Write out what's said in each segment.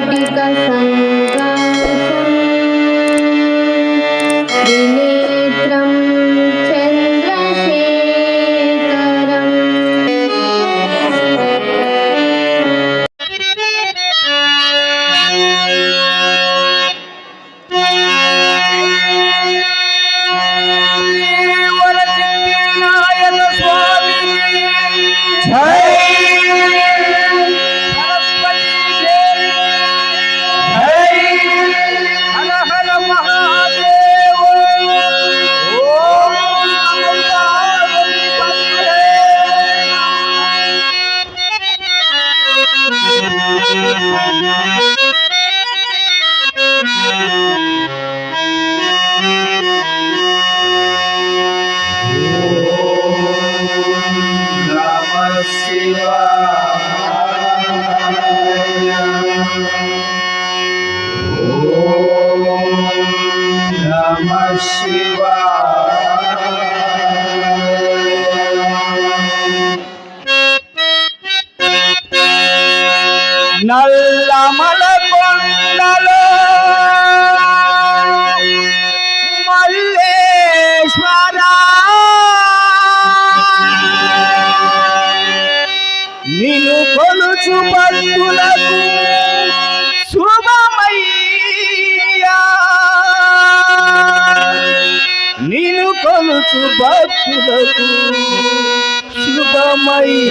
वाटिका మల్లేశ్వర నిన్ను కొలుచు భక్తులకు శుభమయ్యా నిన్ను కొలుచు భక్తులకు శుభమయ్యా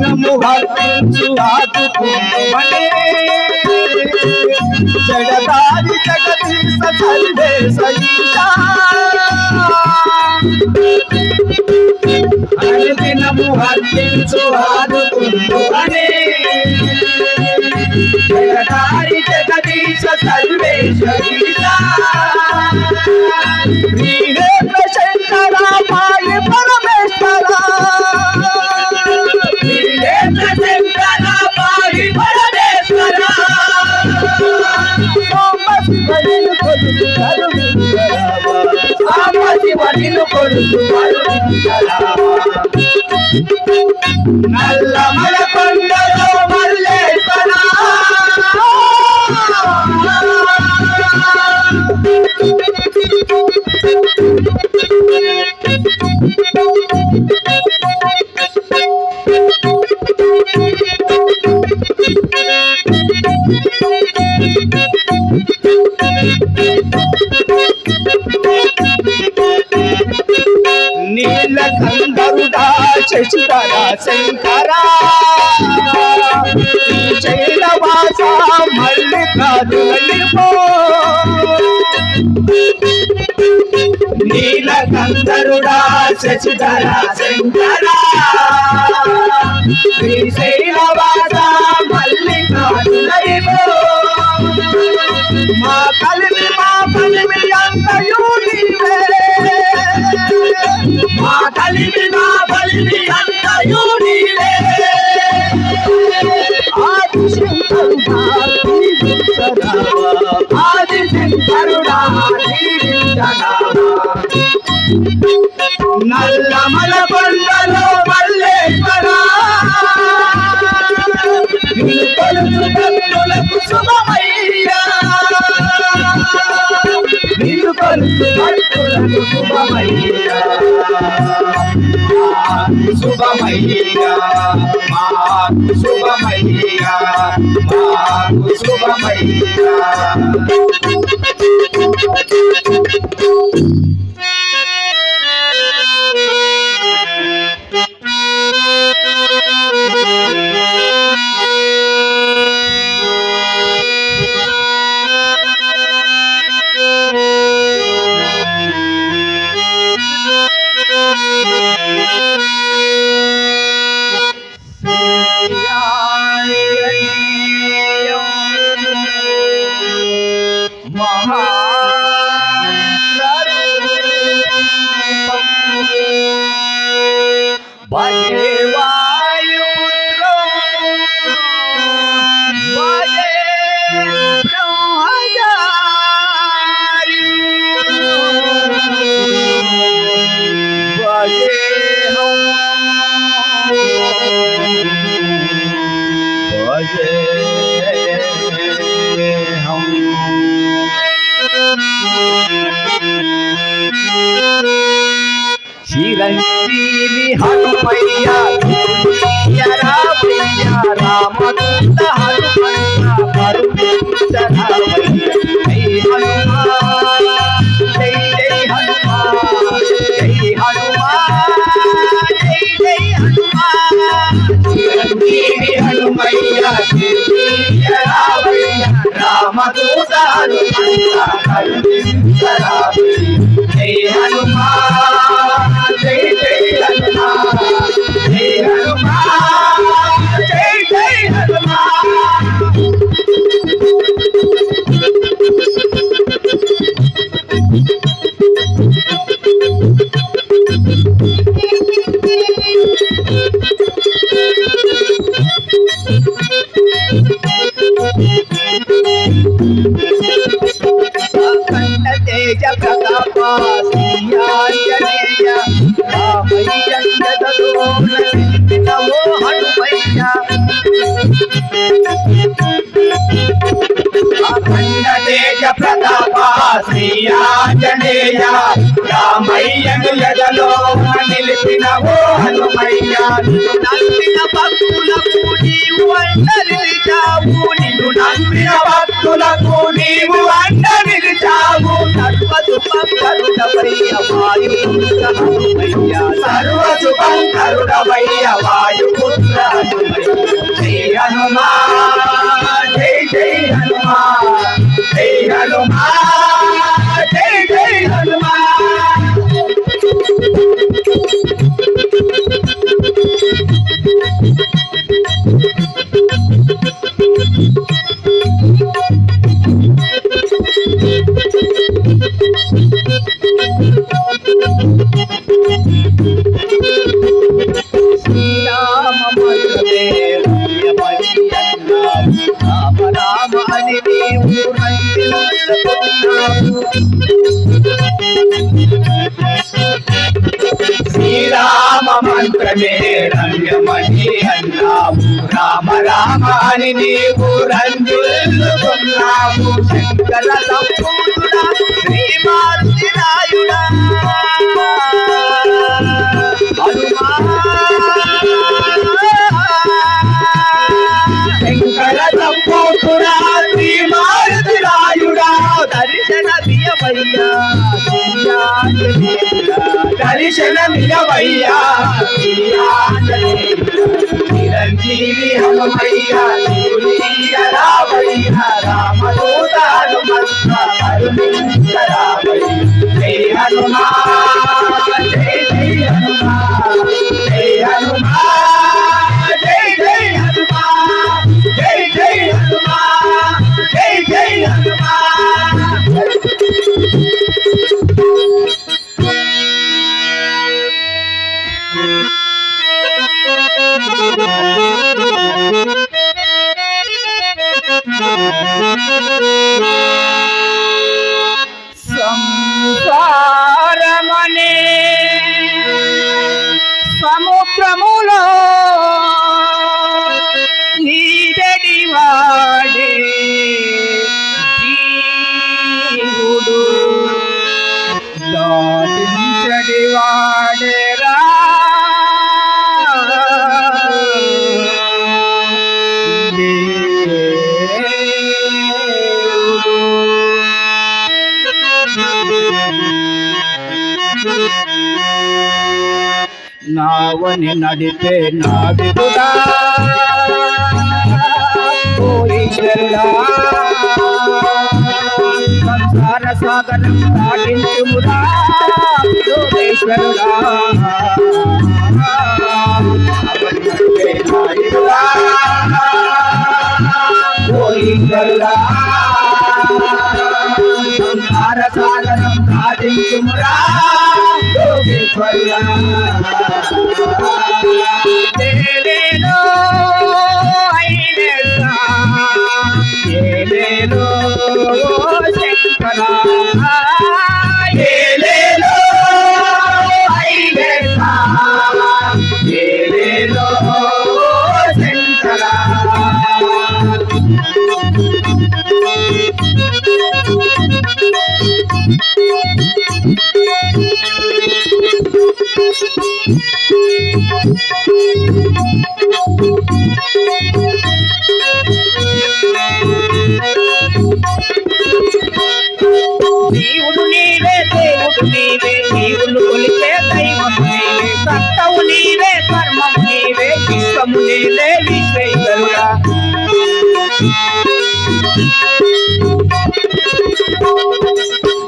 అనుదినము హర్షించు ఆదుకుమనే జగదాది జగదీశ సర్వే ఈశా. అనుదినము హర్షించు జగదీశ శంకర కొలుసు కరుణించరావా. సాంబ శివనిను కొలుసు కరుణించరావా. నల్లమల నీలకందరుడా శశిధర శంకర. శ్రీశైలవాస మల్లికార్జునలిపో మా కలిమి మా కలిమి అంతయు నీవే మా కలిమి మా కలిమి అంతయు నీవే ఆది శంకరుడా ఆది శంకరుడా. నల్లమల కొండలో మల్లేశ్వర శుభమయ్యా. శుభమయ్యా. మాకు శుభమయ్యా మాకు శుభమయ్యా. మాకు Salabi Jump. శ్రీయాంజనేయ రామయ్యను ఎదలో నిలిపిన ఓ హనుమయ్య. నమ్మిన భక్తులకు నీవు అండ నిలిచావు నిన్ను నమ్మిన భక్తులకు నీవు అండ నిలిచావు సర్వ సుఖంకరుడవయ్య వాయుపుత్ర హనుమయ్య. సర్వ సుఖంకరుడవయ్య వాయుపుత్ర హనుమయ్య జై హనుమాన్ మంత్రమే రమ్యమణి అన్నావు రామ రామాని నీవు రంజుల్లుకున్నావు శంకర శంకర దర్శన దియమయ్యా దర్శన బియ్యమయ్యా చిరంజీవి హనుమయ్యా రామయ్య కావని నడిపే నావికుడా ఓ సంసార సాగరం దాటించుమురా. యోగేశ్వరుడా సంసార సాగరం దాటించుమురా. তোকে করলাম তেরে লো আইলে జీవుడు నీవే దేవుడు నీవే జీవులు కొలిచే దైవం నీవే. కర్తవు నీవే కర్మము నీవే విశ్వము నీవే విశ్వేశ్వరుడా.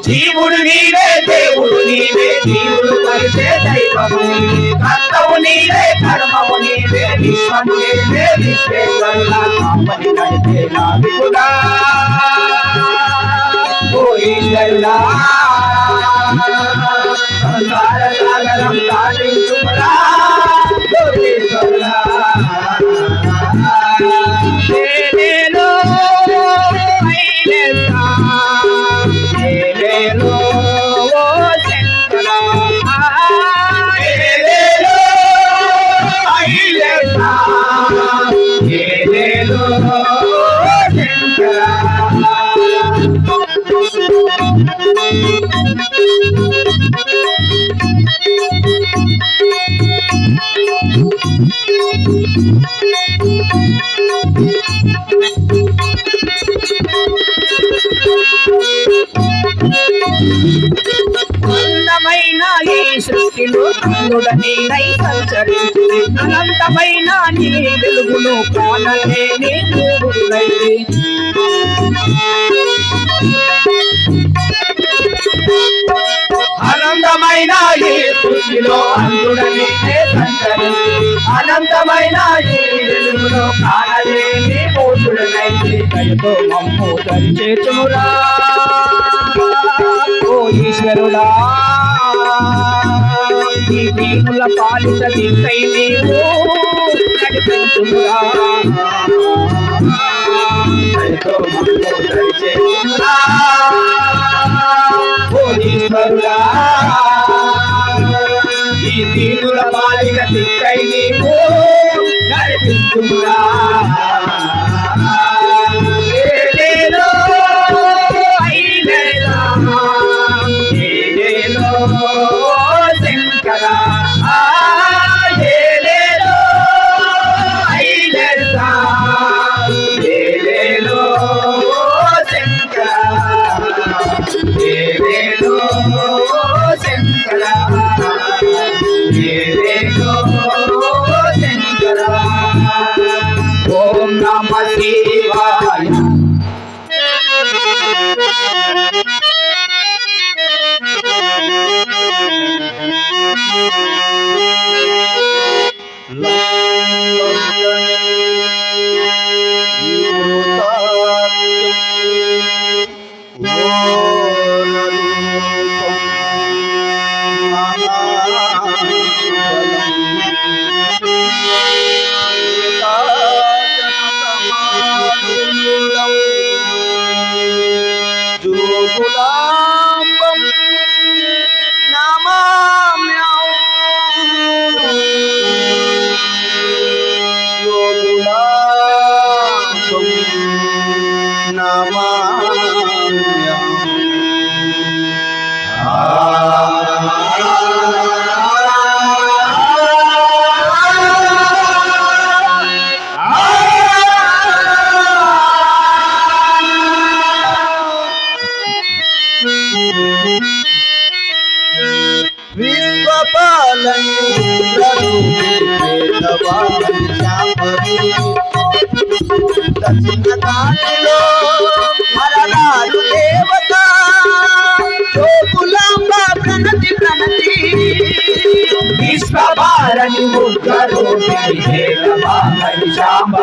జీవుడు నీవే దేవుడు నీవే జీవుడు కొలిచే దైవము నీవే కర్తవు నీవే కర్మము నీవే విశ్వము నీవే విశ్వేశ్వరుడా కాపరి నడిపే నావికుడా ఓ ఈశ్వరుడా నై సంచరించి అనంతమైన నీ వెలుగును కానలేని అనంతమైన ఈ సృష్టిలో అందుడని సంచరించి అనంతమైన ఈ కానలేని దయతో మమ్ము ఓ ఈశ్వరుడా. ఈ దీనుల పాలిత దిశై నీవు నడిపించుమురా. ఈ దీనుల పాలిత దిక్కై నీవు నడిపించుమురా.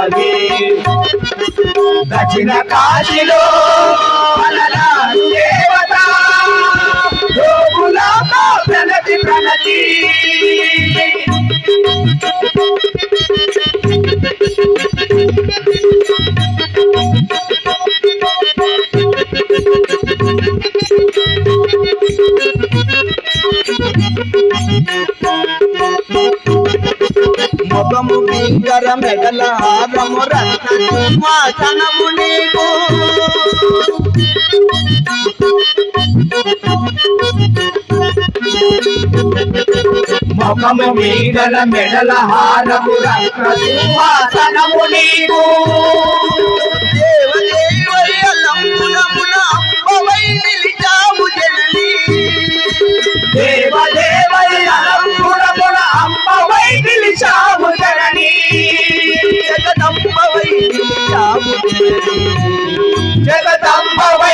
శాంభవి దక్షిణ కాశీలో దేవత. ప్రణతి ప్రణతి ముఖము భీకర మెడల హారము రత్న సింహాసనము నీకు ముఖము మీగల మెడల హారము రత్న సింహాసనము నీకు.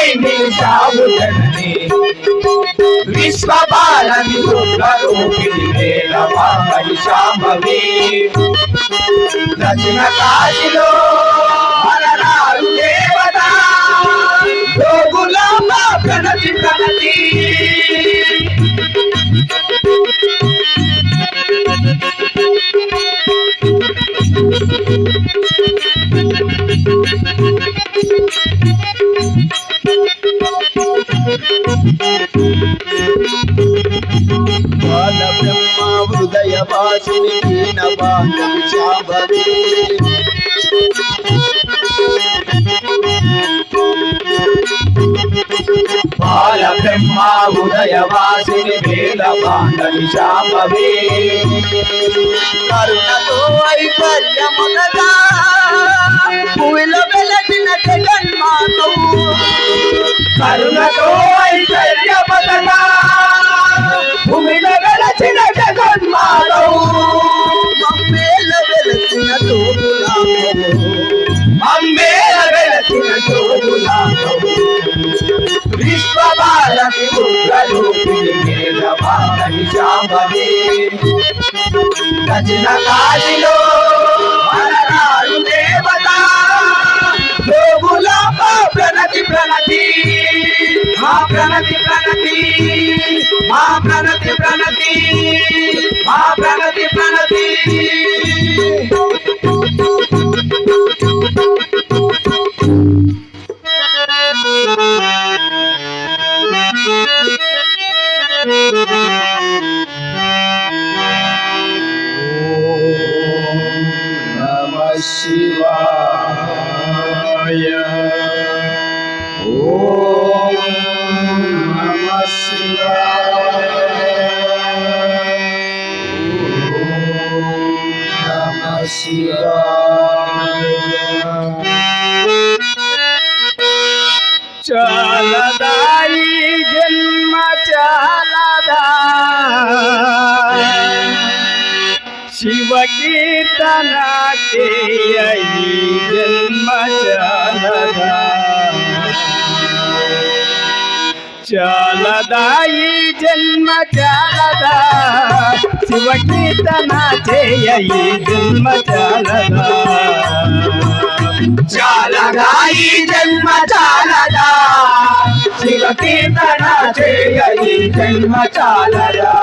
జగదంబవై నిలిచావు జననీ విశ్వబాలని దుర్గరూపిణి వేలవామణి శాంభవి మరణాలు దేవత. ప్రణతి ప్రణతి. ఉదయవాసిని వేల బాంధవి శాంభవి కరుణతో ఐశ్వర్యమునగా భూమిలో వెలసిన జగన్మాతవు కరుణతో ఐశ్వర్య పదగా భూమిలో వెలచిన జగన్మాతవు దక్షిణ కాశీలో దేవత గోగులాంబ ప్రణతి ప్రణతి మా ప్రణతి ప్రణతి మా ప్రణతి ప్రణతి మా ప్రణతి ప్రణతి Thank you. ఓం నమ శివాయ ఓం నమ శివాయ చాలదాయి జన్మ చాలదా శివ కీర్తన జన్మ చాలదాయి జన్మ చాలదా శివ కీర్తనా చేయయి జన్మ చాలదా చాలదాయి జన్మ చాలదా శివ కీర్తనా చేయయి జన్మ చాలదా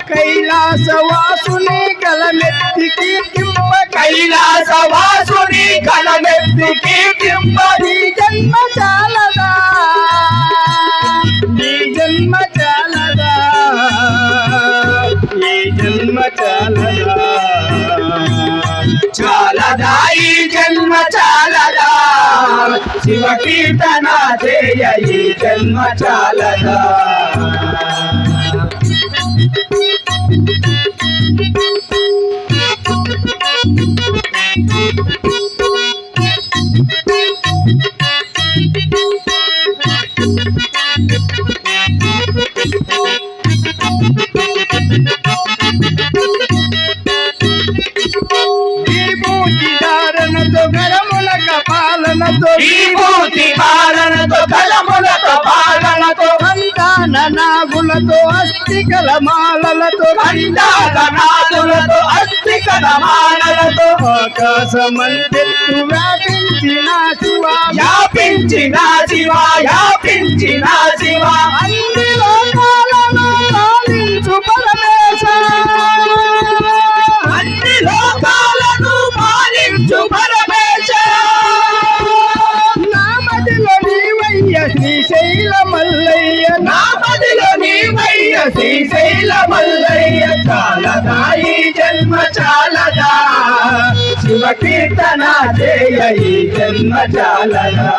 కైలాసవాసుని కలమెత్తి కీర్తింప కైలాసవాసుని కలమెత్తి కీర్తింప నీ జన్మ చాలదా? నీ జన్మ చాలదా? నీ జన్మ చాలదా? చాలదా ఈ జన్మ చాలదా? శివ కీర్తన చేయ ఈ జన్మ చాలదా? Thank you. అస్థికల మాలలతో నాదులతో అస్థికల మాలలతో ఆకాశమంతెత్తు వ్యాపించిన శివ. వ్యాపించిన శివ వ్యాపించిన శివ. అన్ని లోకాలను పాలించు పరమేశ శ్రీశైల మల్లయ్య చాలదాయి జన్మ చాలదా? శివ కీర్తన చేయ ఈ జన్మ చాలదా?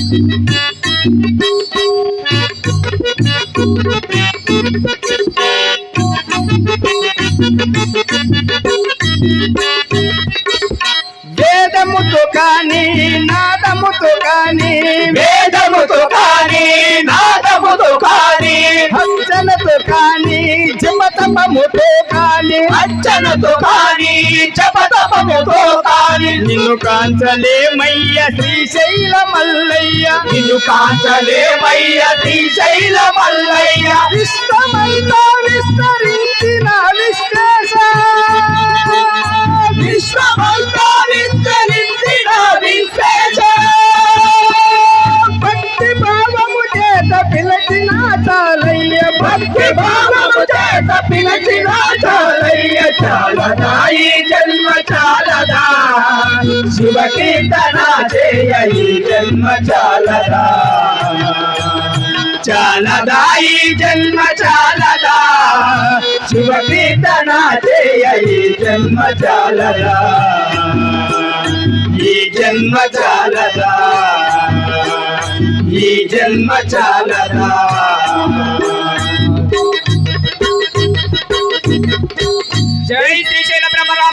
thank you అర్చనతో కానీ జపతపముతో కానీ నిన్ను కాంచలేమయ్య శ్రీశైల మల్లయ్య. నిన్ను కాంచలేమయ్య శ్రీశైల మల్లయ్య. విశ్వమంతా విస్తరించిన విశ్వేశ. విశ్వమంతా చాలదా ఈ జన్మ చాలదా? శివ కీర్తన చేయ ఈ జన్మ చాలదా? చాలదా ఈ జన్మ చాలదా? శివ కీర్తన చేయ ఈ జన్మ చాలదా? ఈ జన్మ చాలదా? ఈ జన్మ చాలదా? జై శ్రీశైల